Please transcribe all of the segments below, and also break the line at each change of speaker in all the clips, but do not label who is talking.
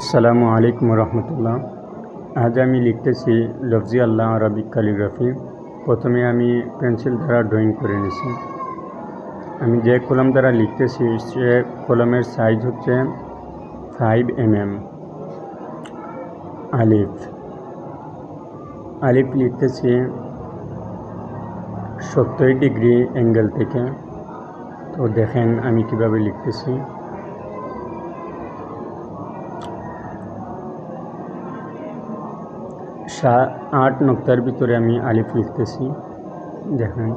আসসালামু আলাইকুম রহমতুল্লাহ। আজ আমি লিখতেছি লফজি আল্লাহ আরবিক ক্যালিগ্রাফি। প্রথমে আমি পেন্সিল দ্বারা ড্রয়িং করে নিছি। আমি যে কলম দ্বারা লিখতেছি, সে কলমের সাইজ হচ্ছে ফাইভ এম এম আলিফ। আলিফ লিখতেছি সত্তর ডিগ্রি অ্যাঙ্গেল থেকে। তো দেখেন আমি কীভাবে লিখতেছি। সা আট নক্তার ভিতরে আমি আলিফ লিখতেছি। দেখেন।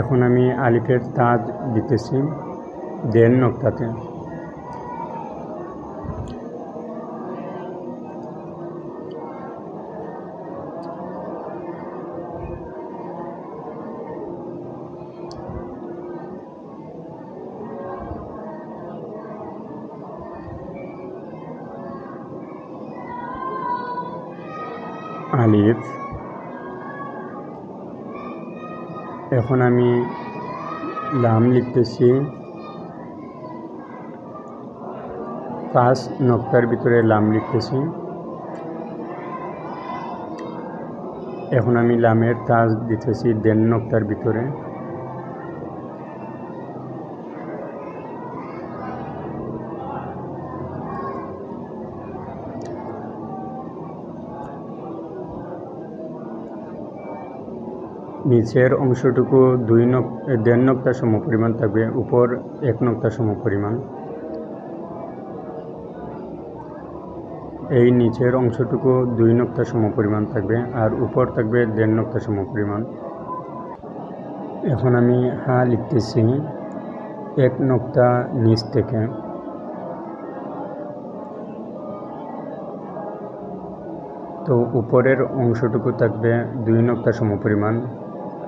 এখন আমি আলিফের তাজ দিতেছি দেড় নক্তাতে। আলিফ, এখন আমি লাম লিখতেছি। পাঁচ নক্তার ভিতরে লাম লিখতেছি। এখন আমি লামের তাজ দিতেছি দেড় নক্তার ভিতরে। নিচের অংশটুকু দুই নক, দেড় নক্তা সম পরিমাণ থাকবে, উপর এক নক্তা সম পরিমাণ। এই নিচের অংশটুকু দুই নক্তা সম পরিমাণ থাকবে আর উপর থাকবে দেড় নক্তা সম পরিমাণ। এখন আমি হা লিখতেছি এক নক্তা নিচ থেকে। তো উপরের অংশটুকু থাকবে দুই নক্তা সমপরিমাণ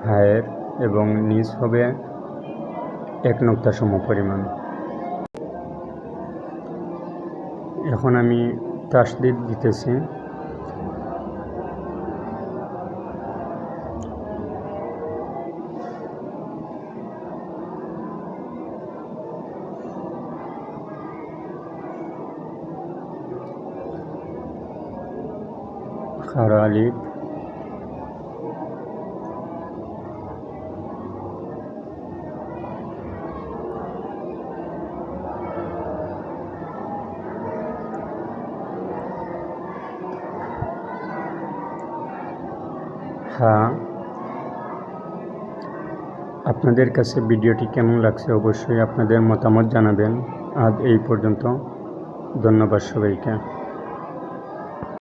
হায়ের এবং নিচ হবে এক নক্তা সমপরিমাণ এখন আমি তাসদিদ দিতেছি। খারা আলিফ। হ্যাঁ। আপনাদের কাছে ভিডিওটি কেমন লাগছে অবশ্যই আপনাদের মতামত জানাবেন। আজ এই পর্যন্ত। ধন্যবাদ সবাইকে।